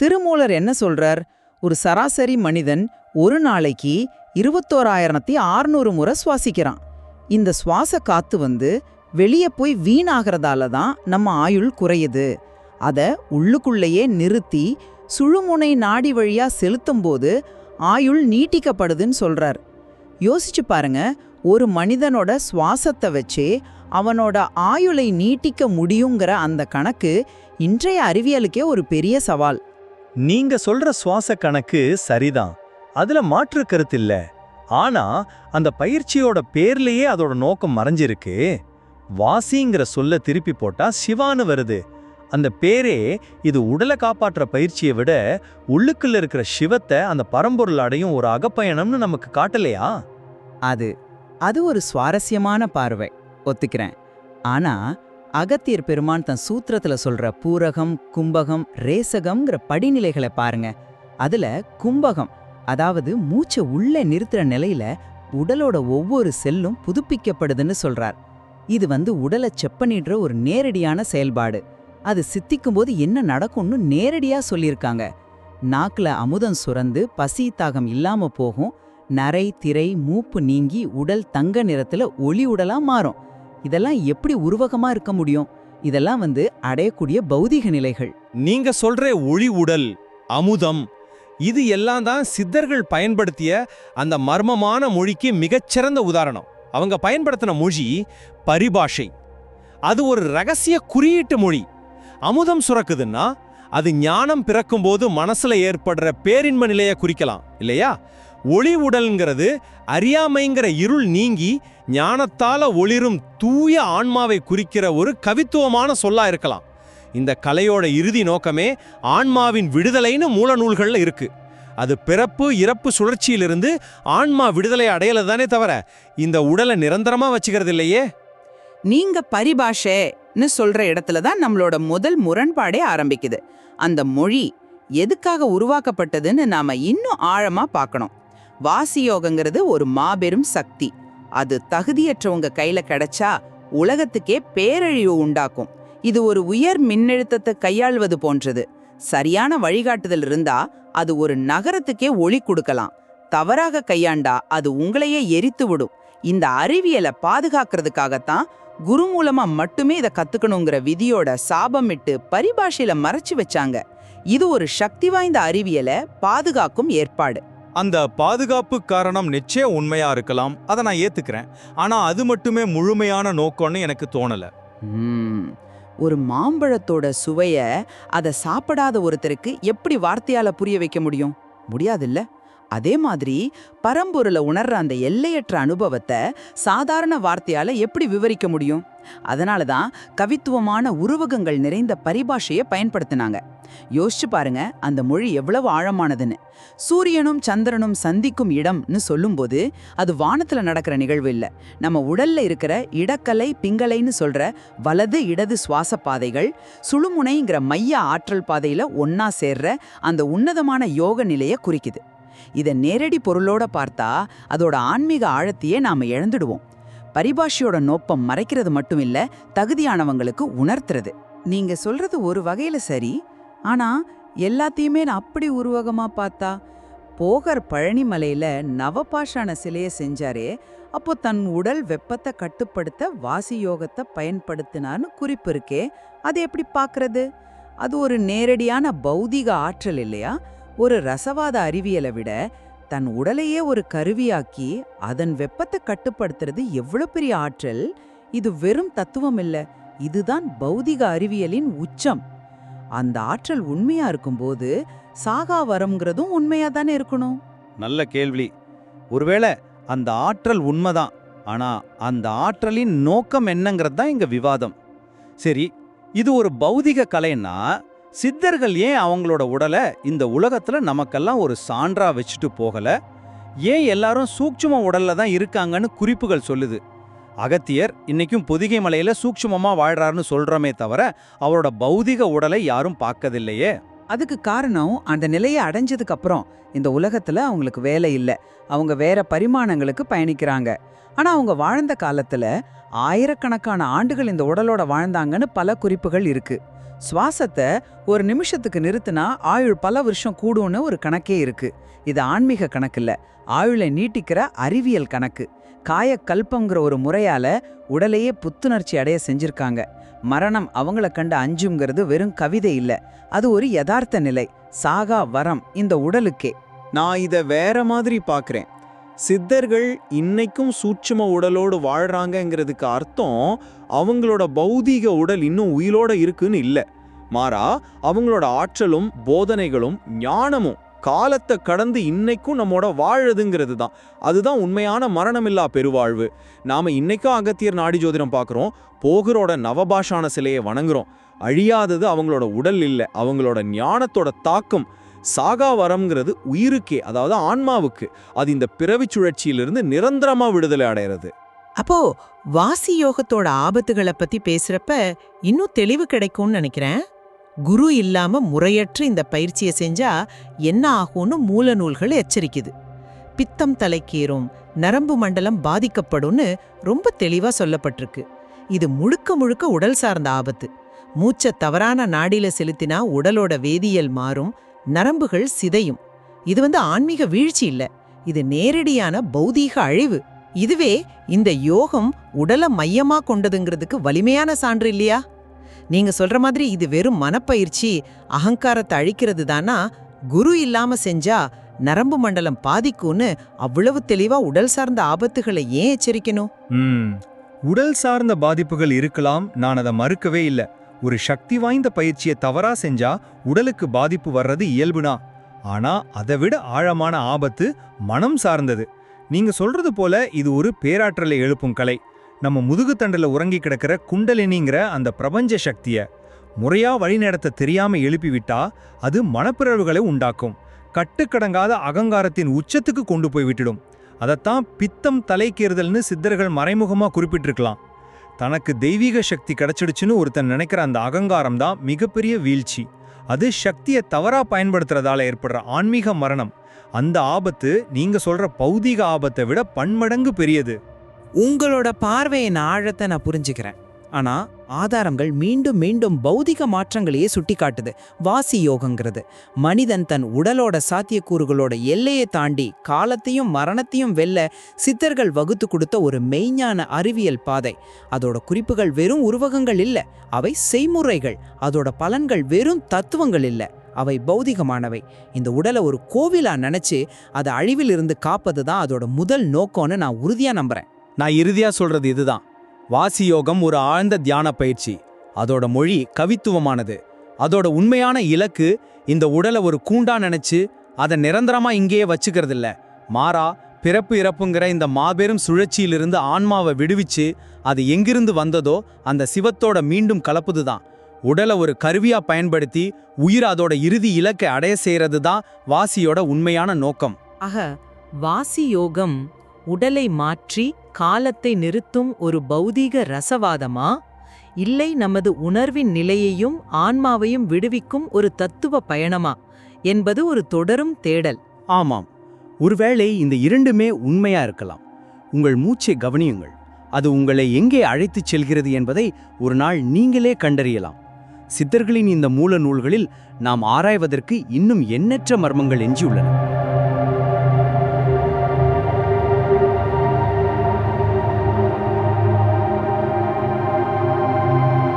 திருமூலர் என்ன சொல்றார்? ஒரு சராசரி மனிதன் ஒரு நாளைக்கு இருபத்தோராயிரத்தி ஆறுநூறு முறை சுவாசிக்கிறான். இந்த சுவாச காத்து வந்து வெளியே போய் வீணாகிறதால தான் நம்ம ஆயுள் குறையுது. அதை உள்ளுக்குள்ளேயே நிறுத்தி சுழுமுனை நாடி வழியா செலுத்தும்போது ஆயுள் நீட்டிக்கப்படுதுன்னு சொல்றார். யோசிச்சு பாருங்க ஒரு மனிதனோட சுவாசத்தை வச்சே அவனோட ஆயுளை நீட்டிக்க முடியுங்கிற அந்த கணக்கு இன்றைய அறிவியலுக்கே ஒரு பெரிய சவால். நீங்க சொல்ற சுவாச கணக்கு சரிதான். அதுல மாற்று கருத்து இல்ல. ஆனா அந்த பயிற்சியோட பேர்லயே அதோட நோக்கம் மறைஞ்சிருக்கு. வாசிங்கிற சொல்ல திருப்பி போட்டா சிவான்னு வருது. அந்த பேரே இது உடலை காப்பாற்ற பயிற்சியை விட உள்ளுக்குள்ள இருக்கிற சிவத்தை அந்த பரம்பொருள் அடையும் ஒரு அகப்பயணம்னு நமக்கு காட்டலையா? அது அது ஒரு சுவாரஸ்யமான பார்வை. ஒத்துக்கிறேன். ஆனா அகத்தியர் பெருமான் தன் சூத்திரத்துல சொல்ற பூரகம் கும்பகம் ரேசகம்ங்கிற படிநிலைகளை பாருங்க. அதுல கும்பகம் அதாவது மூச்சை உள்ளே நிறுத்துற நிலையில உடலோட ஒவ்வொரு செல்லும் புதுப்பிக்கப்படுதுன்னு சொல்றார். இது வந்து உடலை செப்பனிடுற ஒரு நேரடியான செயல்பாடு. அது சித்திக்கும்போது என்ன நடக்கும்னு நேரடியா சொல்லியிருக்காங்க. நாக்கில் அமுதம் சுரந்து பசி தாகம் இல்லாம போகும். நரை திரை மூப்பு நீங்கி உடல் தங்க நிறத்துல ஒளி உடலா மாறும். இதெல்லாம் எப்படி உருவகமா இருக்க முடியும்? இதெல்லாம் வந்து அடையக்கூடிய பௌதிக நிலைகள். நீங்க சொல்ற ஒளி உடல் அமுதம் இது எல்லாம் தான் சித்தர்கள் பயன்படுத்திய அந்த மர்மமான மொழிக்கு மிகச்சிறந்த உதாரணம். அவங்க பயன்படுத்தின மொழி பரிபாஷை. அது ஒரு ரகசிய குறியீட்டு மொழி. அமுதம் சுரக்குதுன்னா அது ஞானம் பிறக்கும்போது மனசுல ஏற்படுற பேரின்ம நிலையை குறிக்கலாம் இல்லையா? ஒளி உடல்ங்கிறது அறியாமைங்கிற இருள் நீங்கி ஞானத்தால ஒளிரும் தூய ஆன்மாவை குறிக்கிற ஒரு கவித்துவமான சொல்லா இருக்கலாம். இந்த கலையோட இறுதி நோக்கமே ஆன்மாவின் விடுதலைன்னு மூல நூல்களில் இருக்கு. அது பிறப்பு இறப்பு சுழற்சியிலிருந்து ஆன்மா விடுதலை அடையலை தானே தவிர இந்த உடலை நிரந்தரமா வச்சுக்கிறது இல்லையே? நீங்க பரிபாஷைன்னு சொல்ற இடத்துல தான் நம்மளோட முதல் முரண்பாடே ஆரம்பிக்குது. அந்த மொழி எதுக்காக உருவாக்கப்பட்டதுன்னு நாம இன்னும் ஆழமா பார்க்கணும். வாசியோகங்கிறது ஒரு மாபெரும் சக்தி. அது தகுதியற்றவங்க கையில கிடைச்சா உலகத்துக்கே பேரழிவு உண்டாக்கும். இது ஒரு உயர் மின்னழுத்தத்தை கையாள்வது போன்றது. சரியான வழிகாட்டுதல் இருந்தா அது ஒரு நகரத்துக்கே ஒளி கொடுக்கலாம். தவறாக கையாண்டா அது உங்களையே எரித்து விடும். இந்த அறிவியலை பாதுகாக்கிறதுக்காகத்தான் குரு மூலமா மட்டுமே இதை கத்துக்கணுங்கிற விதியோட சாபமிட்டு பரிபாஷையில மறைச்சு வச்சாங்க. இது ஒரு சக்தி வாய்ந்த அறிவியலை பாதுகாக்கும் ஏற்பாடு. அந்த பாதுகாப்பு காரணம் நிச்சயம் உண்மையா இருக்கலாம். அதை நான் ஏத்துக்கிறேன். ஆனா அது மட்டுமே முழுமையான நோக்கம்னு எனக்கு தோணல. ஒரு மாம்பழத்தோட சுவைய அதை சாப்பிடாத ஒருத்தருக்கு எப்படி வார்த்தையால புரிய வைக்க முடியும்? முடியாதுல்ல? அதே மாதிரி பரம்பொருளை உணர்ற அந்த எல்லையற்ற அனுபவத்தை சாதாரண வார்த்தையால எப்படி விவரிக்க முடியும்? அதனால தான் கவித்துவமான உருவகங்கள் நிறைந்த பரிபாஷையை பயன்படுத்தினாங்க. யோசிச்சு பாருங்க அந்த மொழி எவ்வளவு ஆழமானதுன்னு. சூரியனும் சந்திரனும் சந்திக்கும் இடம்னு சொல்லும்போது அது வானத்துல நடக்கிற நிகழ்வு இல்லை. நம்ம உடல்ல இருக்கிற இடக்கலை பிங்கலைன்னு சொல்ற வலது இடது சுவாச பாதைகள் சுழுமுனைங்கிற மைய ஆற்றல் பாதையில ஒன்னா சேர்ற அந்த உன்னதமான யோக நிலையை குறிக்குது. இதை நேரடி பொருளோட பார்த்தா அதோட ஆன்மீக ஆழத்தையே நாம இழந்துடுவோம். பரிபாஷையோட நோக்கம் மறைக்கிறது மட்டும் இல்ல தகுதியானவங்களுக்கு உணர்த்துறது. நீங்க சொல்றது ஒரு வகையில சரி ஆனா எல்லாத்தையுமே நான் அப்படி உருவகமா பார்த்தா? போகர் பழனிமலையில நவபாஷான சிலையை செஞ்சாரே அப்போ தன் உடல் வெப்பத்தை கட்டுப்படுத்த வாசி யோகத்தை பயன்படுத்தினான்னு குறிப்பு இருக்கே அது எப்படி பார்க்கறது? அது ஒரு நேரடியான பௌதிக ஆற்றல் இல்லையா? ஒரு ரசவாத அறிவியலை விட தன் உடலையே ஒரு கருவியாக்கி அதன் வெப்பத்தை கட்டுப்படுத்துறது எவ்வளோ பெரிய ஆற்றல்? இது வெறும் தத்துவம் இல்லை. இதுதான் பௌதிக அறிவியலின் உச்சம். அந்த ஆற்றல் உண்மையா இருக்கும்போது சாகா வரம்ங்கிறதும் உண்மையா தானே இருக்கணும்? நல்ல கேள்வி. ஒருவேளை அந்த ஆற்றல் உண்மைதான் ஆனா அந்த ஆற்றலின் நோக்கம் என்னங்கிறது தான் இங்க விவாதம். சரி இது ஒரு பௌதிக கலைன்னா சித்தர்கள் ஏன் அவங்களோட உடலை இந்த உலகத்தில் நமக்கெல்லாம் ஒரு சான்றா வச்சுட்டு போகல? ஏன் எல்லாரும் சூக்ஷ்ம உடல்ல தான் இருக்காங்கன்னு குறிப்புகள் சொல்லுது. அகத்தியர் இன்னைக்கும் பொதிகை மலையில சூக்ஷ்மமாக வாழ்றாருன்னு சொல்றோமே தவிர அவரோட பௌதிக உடலை யாரும் பார்க்கதில்லையே. அதுக்கு காரணம் அந்த நிலையை அடைஞ்சதுக்கு அப்புறம் இந்த உலகத்துல அவங்களுக்கு வேலை இல்லை. அவங்க வேற பரிமாணங்களுக்கு பயணிக்கிறாங்க. ஆனா அவங்க வாழ்ந்த காலத்துல ஆயிரக்கணக்கான ஆண்டுகள் இந்த உடலோட வாழ்ந்தாங்கன்னு பல குறிப்புகள் இருக்கு. சுவாசத்தை ஒரு நிமிஷத்துக்கு நிறுத்தினா ஆயுள் பல வருஷம் கூடும்னு ஒரு கணக்கே இருக்கு. இது ஆன்மீக கணக்கு இல்ல. ஆயுளை நீட்டிக்கிற அறிவியல் கணக்கு. காயக்கல்பங்கிற ஒரு முறையால உடலையே புத்துணர்ச்சி அடைய செஞ்சிருக்காங்க. மரணம் அவங்கள கண்டு அஞ்சுங்கிறது வெறும் கவிதை இல்லை. அது ஒரு யதார்த்த நிலை. சாகா வரம் இந்த உடலுக்கே. நான் இதை வேற மாதிரி பார்க்குறேன் சித்தர்கள் இன்னைக்கும் சூட்சும உடலோடு வாழ்றாங்கங்கிறதுக்கு அர்த்தம் அவங்களோட பௌதீக உடல் இன்னும் உயிரோட இருக்குன்னு இல்லை. மாறா அவங்களோட ஆற்றலும் போதனைகளும் ஞானமும் காலத்தை கடந்து இன்னைக்கும் நம்மோட வாழுதுங்கிறது தான் அதுதான் உண்மையான மரணமில்லா பெருவாழ்வு. நாம் இன்னைக்கும் அகத்தியர் நாடி ஜோதிடம் பார்க்குறோம். போகரோட நவபாஷான சிலையை வணங்குறோம். அழியாதது அவங்களோட உடல் இல்லை அவங்களோட ஞானத்தோட தாக்கம். சாகா வரம்ங்கிறது உயிருக்கே அதாவது ஆன்மாவுக்கு. அது இந்த பிறவி சுழற்சியிலிருந்து நிரந்தரமாக விடுதலை அடையிறது. அப்போ வாசி யோகத்தோட ஆபத்துகளை பத்தி பேசுறப்ப இன்னும் தெளிவு கிடைக்கும்னு நினைக்கிறேன். குரு இல்லாம முறையற்று இந்த பயிற்சியை செஞ்சா என்ன ஆகும்னு மூல நூல்கள் எச்சரிக்குது. பித்தம் தலைக்கீறும் நரம்பு மண்டலம் பாதிக்கப்படும்னு ரொம்ப தெளிவா சொல்லப்பட்டிருக்கு. இது முழுக்க முழுக்க உடல் சார்ந்த ஆபத்து. மூச்ச தவறான நாடியில செலுத்தினா உடலோட வேதியியல் மாறும் நரம்புகள் சிதையும். இது வந்து ஆன்மீக வீழ்ச்சி இல்ல இது நேரடியான பௌதீக அழிவு. இதுவே இந்த யோகம் உடலை மையமா கொண்டதுங்கிறதுக்கு வலிமையான சான்று இல்லையா? நீங்க சொல்ற மாதிரி இது வெறும் மனப்பயிற்சி அகங்காரத்தை அழிக்கிறது தானா? குரு இல்லாம செஞ்சா நரம்பு மண்டலம் பாதிக்கும்னு அவ்வளவு தெளிவா உடல் சார்ந்த ஆபத்துகளை ஏன் எச்சரிக்கணும்? உடல் சார்ந்த பாதிப்புகள் இருக்கலாம் நான் அதை மறுக்கவே இல்ல. ஒரு சக்தி வாய்ந்த பயிற்சியை தவறா செஞ்சா உடலுக்கு பாதிப்பு வர்றது இயல்புனா. ஆனா அதை விட ஆழமான ஆபத்து மனம் சார்ந்தது. நீங்க சொல்றது போல இது ஒரு பேராற்றலை எழுப்பும் கலை. நம்ம முதுகுத்தண்டில் உறங்கி கிடக்கிற குண்டலினிங்கிற அந்த பிரபஞ்ச சக்தியை முறையாக வழிநடத்த தெரியாமல் எழுப்பிவிட்டா அது மனப்பிறவுகளை உண்டாக்கும். கட்டுக்கடங்காத அகங்காரத்தின் உச்சத்துக்கு கொண்டு போய் விட்டுடும். அதைத்தான் பித்தம் தலைக்கேறுதல்னு சித்தர்கள் மறைமுகமாக குறிப்பிட்டிருக்கலாம். தனக்கு தெய்வீக சக்தி கிடைச்சிடுச்சுன்னு ஒருத்தன் நினைக்கிற அந்த அகங்காரம் தான் மிகப்பெரிய வீழ்ச்சி. அது சக்தியை தவறாக பயன்படுத்துறதால ஏற்படுற ஆன்மீக மரணம். அந்த ஆபத்து நீங்கள் சொல்கிற பௌதீக ஆபத்தை விட பன்மடங்கு பெரியது. உங்களோட பார்வையின் ஆழத்தை நான் புரிஞ்சுக்கிறேன். ஆனால் ஆதாரங்கள் மீண்டும் மீண்டும் பௌதிக மாற்றங்களையே சுட்டிக்காட்டுது. வாசி யோகங்கிறது. மனிதன் தன் உடலோட சாத்தியக்கூறுகளோட எல்லையை தாண்டி காலத்தையும் மரணத்தையும் வெல்ல சித்தர்கள் வகுத்து கொடுத்த ஒரு மெய்ஞான அறிவியல் பாதை. அதோட குறிப்புகள் வெறும் உருவகங்கள் இல்லை. அவை செய்முறைகள். அதோட பலன்கள் வெறும் தத்துவங்கள் இல்லை. அவை பௌதிகமானவை. இந்த உடலை ஒரு கோவிலாக நினச்சி அதை அழிவிலிருந்து காப்பது தான் அதோட முதல் நோக்கம்னு நான் உறுதியாக நம்புறேன். நான் இறுதியாக சொல்றது இதுதான். வாசி யோகம் ஒரு ஆழ்ந்த தியான பயிற்சி. அதோட மொழி கவித்துவமானது. அதோட உண்மையான இலக்கு இந்த உடலை ஒரு கூண்டா நினைச்சு அதை நிரந்தரமா இங்கேயே வச்சுக்கிறதில்ல. மாறா பிறப்பு இறப்புங்கிற இந்த மாபெரும் சுழற்சியிலிருந்து ஆன்மாவை விடுவிச்சு அது எங்கிருந்து வந்ததோ அந்த சிவத்தோட மீண்டும் கலப்புதுதான். உடலை ஒரு கருவியா பயன்படுத்தி உயிர் அதோட இறுதி இலக்கை அடைய செய்யறது தான் வாசியோட உண்மையான நோக்கம். ஆக வாசி யோகம் உடலை மாற்றி காலத்தை நிறுத்தும் ஒரு பௌதீக ரசவாதமா? இல்லை நமது உணர்வின் நிலையையும் ஆன்மாவையும் விடுவிக்கும் ஒரு தத்துவ பயணமா? என்பது ஒரு தொடரும் தேடல். ஆமாம். ஒருவேளை இந்த இரண்டுமே உண்மையா இருக்கலாம். உங்கள் மூச்சை கவனியுங்கள். அது உங்களை எங்கே அழைத்துச் செல்கிறது என்பதை ஒரு நாள் நீங்களே கண்டறியலாம். சித்தர்களின் இந்த மூல நூல்களில் நாம் ஆராய்வதற்கு இன்னும் எண்ணற்ற மர்மங்கள் எஞ்சியுள்ளன.